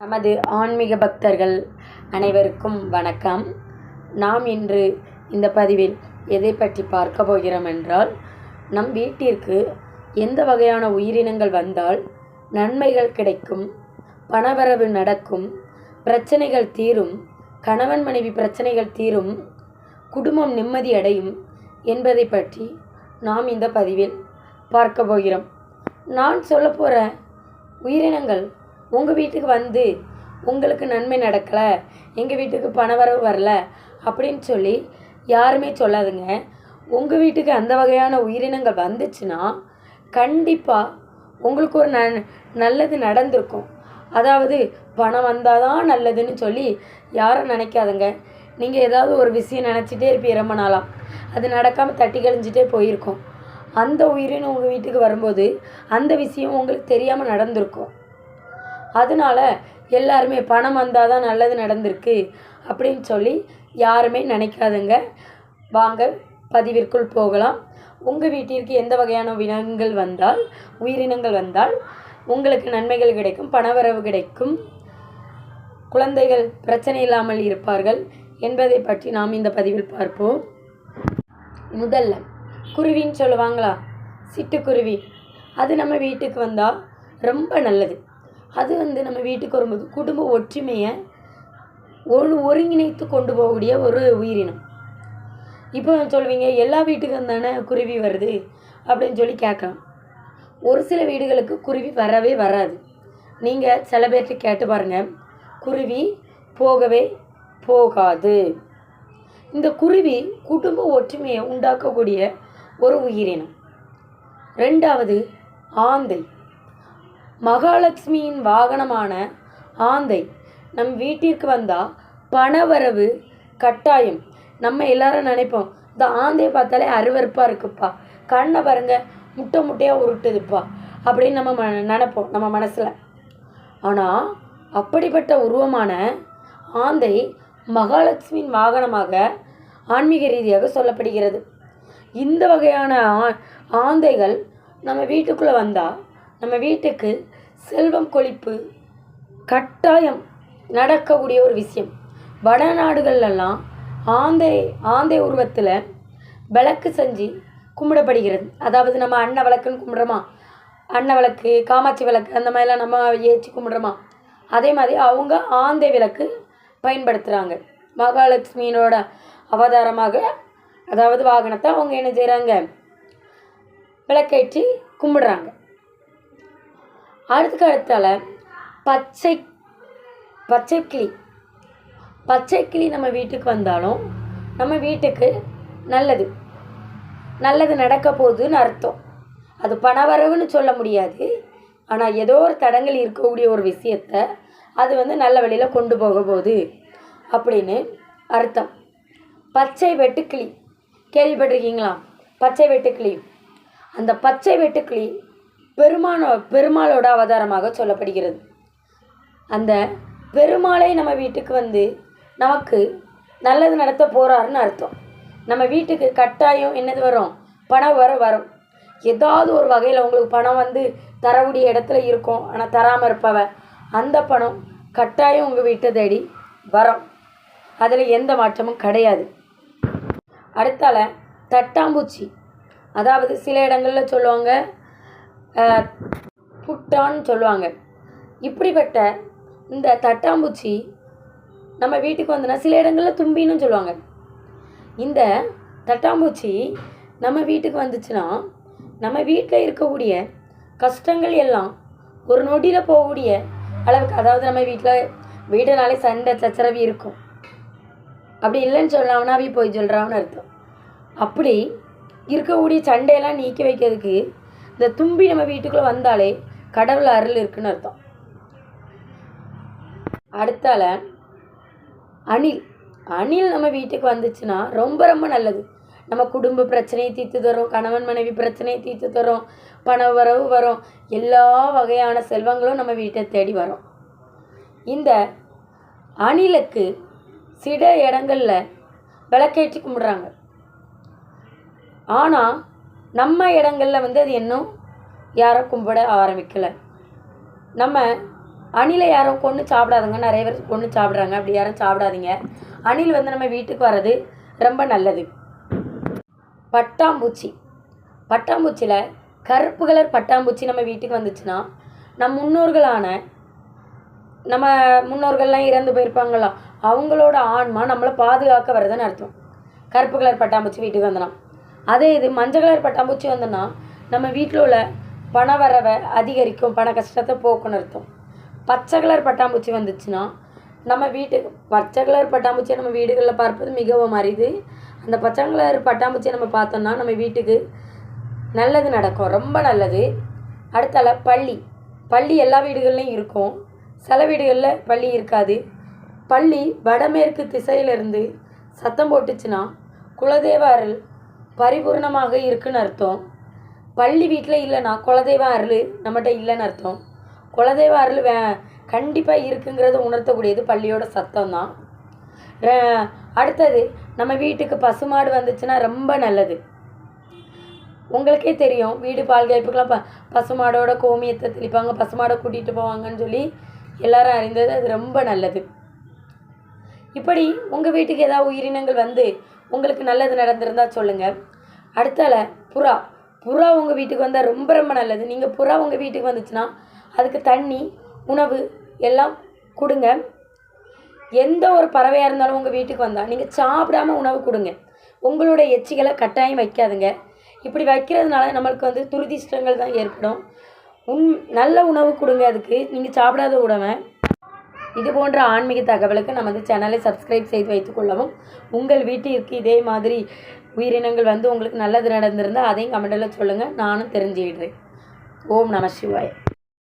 நமது ஆன்மீக பக்தர்கள் அனைவருக்கும் வணக்கம். நாம் இன்று இந்த பதிவில் எதை பற்றி பார்க்க போகிறோம் என்றால் நம் வீட்டிற்கு எந்த வகையான உயிரினங்கள் வந்தால் நன்மைகள் கிடைக்கும் பணவரவு நடக்கும் பிரச்சனைகள் தீரும் கணவன் மனைவி பிரச்சனைகள் தீரும் குடும்பம் நிம்மதி அடையும் என்பதை பற்றி நாம் இந்த பதிவில் பார்க்க போகிறோம். நான் சொல்ல போகிற உயிரினங்கள் உங்கள் வீட்டுக்கு வந்து உங்களுக்கு நன்மை நடக்கலை எங்கள் வீட்டுக்கு பணவரவு வரல அப்படின்னு சொல்லி யாருமே சொல்லாதுங்க. உங்கள் வீட்டுக்கு அந்த வகையான உயிரினங்கள் வந்துச்சுன்னா கண்டிப்பாக உங்களுக்கு ஒரு ந நல்லது நடந்திருக்கும். அதாவது பணம் வந்தால் தான் நல்லதுன்னு சொல்லி யாரும் நினைக்காதுங்க. நீங்கள் ஏதாவது ஒரு விஷயம் நினச்சிட்டே இருப்பீங்க ரொம்ப நாளாக அது நடக்காமல் தட்டி கழிஞ்சிட்டே போயிருக்கும். அந்த உயிரினம் உங்கள் வீட்டுக்கு வரும்போது அந்த விஷயம் உங்களுக்கு தெரியாமல் நடந்திருக்கும். அதனால எல்லாருமே பணம் வந்தால் தான் நல்லது நடந்திருக்கு அப்படின்னு சொல்லி யாருமே நினைக்காதுங்க. வாங்க பதிவிற்குள் போகலாம். உங்கள் வீட்டிற்கு எந்த வகையான வினங்கள் வந்தால் உயிரினங்கள் வந்தால் உங்களுக்கு நன்மைகள் கிடைக்கும் பணவரவு கிடைக்கும் குழந்தைகள் பிரச்சனை இல்லாமல் இருப்பார்கள் என்பதை பற்றி நாம் இந்த பதிவில் பார்ப்போம். முதல்ல குருவின்னு சொல்லுவாங்களா? சிட்டுக்குருவி. அது நம்ம வீட்டுக்கு வந்தால் ரொம்ப நல்லது. அது வந்து நம்ம வீட்டுக்கு வரும்போது குடும்ப ஒற்றுமையை ஒரு ஒருங்கிணைத்து கொண்டு போகக்கூடிய ஒரு உயிரினம். இப்போ சொல்லுவீங்க எல்லா வீட்டுக்கும் தானே குருவி வருது அப்படின்னு சொல்லி கேட்கலாம். ஒரு சில வீடுகளுக்கு குருவி வரவே வராது. நீங்கள் சில பேர்கிட்ட கேட்டு பாருங்கள் குருவி போகவே போகாது. இந்த குருவி குடும்ப ஒற்றுமையை உண்டாக்கக்கூடிய ஒரு உயிரினம். ரெண்டாவது ஆந்தை. மகாலட்சுமியின் வாகனமான ஆந்தை நம் வீட்டிற்கு வந்தால் பணவரவு கட்டாயம். நம்ம எல்லாரும் நினைப்போம் இந்த ஆந்தையை பார்த்தாலே அருவருப்பாக இருக்குப்பா. கண்ணை பாருங்க முட்டை முட்டையாக உருட்டுதுப்பா. அப்படின்னு நம்ம ம நினைப்போம் நம்ம மனசில். ஆனால் அப்படிப்பட்ட உருவமான ஆந்தை மகாலட்சுமியின் வாகனமாக ஆன்மீக ரீதியாக சொல்லப்படுகிறது. இந்த வகையான ஆ ஆந்தைகள் நம்ம வீட்டுக்குள்ளே வந்தால் நம்ம வீட்டுக்கு செல்வம் கொழிப்பு கட்டாயம் நடக்கக்கூடிய ஒரு விஷயம். வடநாடுகள்லாம் ஆந்தை ஆந்தை உருவத்தில் விளக்கு செஞ்சு கும்பிடப்படுகிறது. அதாவது நம்ம அன்ன விளக்குன்னு கும்பிட்றோமா? அன்ன விளக்கு காமாட்சி விளக்கு அந்த மாதிரிலாம் நம்ம ஏற்றி கும்பிட்றோமா? அதே மாதிரி அவங்க ஆந்தை விளக்கு பயன்படுத்துகிறாங்க மகாலட்சுமியினோட அவதாரமாக அதாவது வாகனத்தை அவங்க என்ன செய்கிறாங்க விளக்கேற்றி கும்பிடுறாங்க. அடுத்துக்கு அடுத்தால பச்சை பச்சை கிளி. பச்சை கிளி நம்ம வீட்டுக்கு வந்தாலும் நம்ம வீட்டுக்கு நல்லது. நல்லது நடக்க போகுதுன்னு அர்த்தம். அது பணவரவுன்னு சொல்ல முடியாது. ஆனால் ஏதோ ஒரு தடங்கள் இருக்கக்கூடிய ஒரு விஷயத்த அது வந்து நல்ல வழியில் கொண்டு போக போகுது அப்படின்னு அர்த்தம். பச்சை வெட்டுக்கிளி. கேள்விப்பட்டிருக்கீங்களா? பச்சை வெட்டுக்கிளி. அந்த பச்சை வெட்டுக்கிளி பெருமானோ பெருமாளோட அவதாரமாக சொல்லப்படுகிறது. அந்த பெருமாளை நம்ம வீட்டுக்கு வந்து நமக்கு நல்லது நடத்த போகிறாருன்னு அர்த்தம். நம்ம வீட்டுக்கு கட்டாயம் என்னது வரும்? பணம் வர வரும். ஏதாவது ஒரு வகையில் உங்களுக்கு பணம் வந்து தரக்கூடிய இடத்துல இருக்கும். ஆனால் தராமல் இருப்பவ அந்த பணம் கட்டாயம் உங்கள் வீட்டை தேடி வரும். அதில் எந்த மாற்றமும் கிடையாது. அடுத்தால தட்டாம்பூச்சி. அதாவது சில இடங்களில் சொல்லுவாங்க புட்டான்னு சொல்லுவாங்க. இப்படிப்பட்ட இந்த தட்டாம்பூச்சி நம்ம வீட்டுக்கு வந்தனா சில இடங்களில் தும்பின்னு சொல்லுவாங்க. இந்த தட்டாம்பூச்சி நம்ம வீட்டுக்கு வந்துச்சுன்னா நம்ம வீட்டில் இருக்கக்கூடிய கஷ்டங்கள் எல்லாம் ஒரு நொடியில் போகக்கூடிய அளவுக்கு அதாவது நம்ம வீட்டில் வீடுனாலே சண்டை சச்சரவு இருக்கும். அப்படி இல்லைன்னு சொல்லாமனாவே போய் சொல்கிறான்னு அர்த்தம். அப்படி இருக்கக்கூடிய சண்டையெல்லாம் நீக்கி வைக்கிறதுக்கு இந்த தும்பி நம்ம வீட்டுக்குள்ளே வந்தாலே கடவுள் அருள் இருக்குன்னு அர்த்தம். அடுத்தால அணில். அணில் நம்ம வீட்டுக்கு வந்துச்சுன்னா ரொம்ப ரொம்ப நல்லது. நம்ம குடும்ப பிரச்சனையை தீர்த்து தரும் கணவன் மனைவி பிரச்சனையை தீர்த்து தரும் பண வரவு வரும் எல்லா வகையான செல்வங்களும் நம்ம வீட்டை தேடி வரும். இந்த அணிலுக்கு சில இடங்களில் விளக்கேற்றி கும்பிட்றாங்க. ஆனால் நம்ம இடங்களில் வந்து அது இன்னும் யாரும் கும்பிட ஆரம்பிக்கலை. நம்ம அணிலை யாரும் கொன்று சாப்பிடாதுங்க நிறைய பேர் கொன்று சாப்பிட்றாங்க. அப்படி யாரும் சாப்பிடாதீங்க. அணில் வந்து நம்ம வீட்டுக்கு வர்றது ரொம்ப நல்லது. பட்டாம்பூச்சி. பட்டாம்பூச்சியில் கருப்பு கலர் பட்டாம்பூச்சி நம்ம வீட்டுக்கு வந்துச்சுன்னா நம் முன்னோர்களான நம்ம முன்னோர்கள்லாம் இறந்து போயிருப்பாங்களா? அவங்களோட ஆன்மா நம்மளை பாதுகாக்க வருதுன்னு அர்த்தம். கருப்பு கலர் பட்டாம்பூச்சி வீட்டுக்கு வந்தனா அதே இது மஞ்சள் கலர் பட்டாம்பூச்சி வந்தோன்னா நம்ம வீட்டில் உள்ள பண வரவை அதிகரிக்கும் பண கஷ்டத்தை போக்குன்னு அர்த்தம் பச்சை கலர் பட்டாம்பூச்சி வந்துச்சுன்னா நம்ம வீட்டுக்கு பச்சை கலர் பட்டாம்பூச்சியை நம்ம வீடுகளில் பார்ப்பது மிகவும் அரிது. அந்த பச்சை கலர் பட்டாம்பூச்சியை நம்ம பார்த்தோம்னா நம்ம வீட்டுக்கு நல்லது நடக்கும் ரொம்ப நல்லது. அடுத்தால பள்ளி. பள்ளி எல்லா வீடுகள்லையும் இருக்கும். சில வீடுகளில் பள்ளி இருக்காது. பள்ளி வடமேற்கு திசையிலிருந்து சத்தம் போட்டுச்சுன்னா குலதெய்வ அருள் பரிபூர்ணமாக இருக்குன்னு அர்த்தம். பள்ளி வீட்டில் இல்லைன்னா குலதெய்வ அருள் நம்மகிட்ட இல்லைன்னு அர்த்தம். குலதெய்வ அருள் வே கண்டிப்பாக இருக்குங்கிறத உணர்த்தக்கூடியது பள்ளியோட சத்தம் தான் அடுத்தது நம்ம வீட்டுக்கு பசுமாடு வந்துச்சுன்னா ரொம்ப நல்லது. உங்களுக்கே தெரியும் வீடு பால் காய்ப்புக்கெல்லாம் ப பசுமாடோட கோமியத்தை தெளிப்பாங்க பசுமாடை கூட்டிகிட்டு போவாங்கன்னு சொல்லி எல்லாரும் அறிந்தது அது ரொம்ப நல்லது. இப்படி உங்கள் வீட்டுக்கு ஏதாவது உயிரினங்கள் வந்து உங்களுக்கு நல்லது நடந்திருந்தால் சொல்லுங்கள் அடுத்தால புறா. புறா உங்கள் வீட்டுக்கு வந்தால் ரொம்ப ரொம்ப நல்லது. நீங்கள் புறா உங்கள் வீட்டுக்கு வந்துச்சுன்னா அதுக்கு தண்ணி உணவு எல்லாம் கொடுங்க. எந்த ஒரு பறவையாக இருந்தாலும் உங்கள் வீட்டுக்கு வந்தால் நீங்கள் சாப்பிடாம உணவு கொடுங்க. உங்களோட எச்சிகளை கட்டாயம் வைக்காதுங்க. இப்படி வைக்கிறதுனால நம்மளுக்கு வந்து துருதிஷ்டங்கள் தான் ஏற்படும். உன் நல்ல உணவு கொடுங்க அதுக்கு. நீங்கள் சாப்பிடாத உணவை. இது போன்ற ஆன்மீக தகவலுக்கு நமது சேனலை சப்ஸ்கிரைப் செய்து வைத்துக்கொள்ளவும் உங்கள் வீட்டிற்கு இதே மாதிரி உயிரினங்கள் வந்து உங்களுக்கு நல்லது நடந்திருந்தால் அதையும் கமெண்டில் சொல்லுங்கள் நானும் தெரிஞ்சுக்கிடுறேன். ஓம் நம சிவாய்.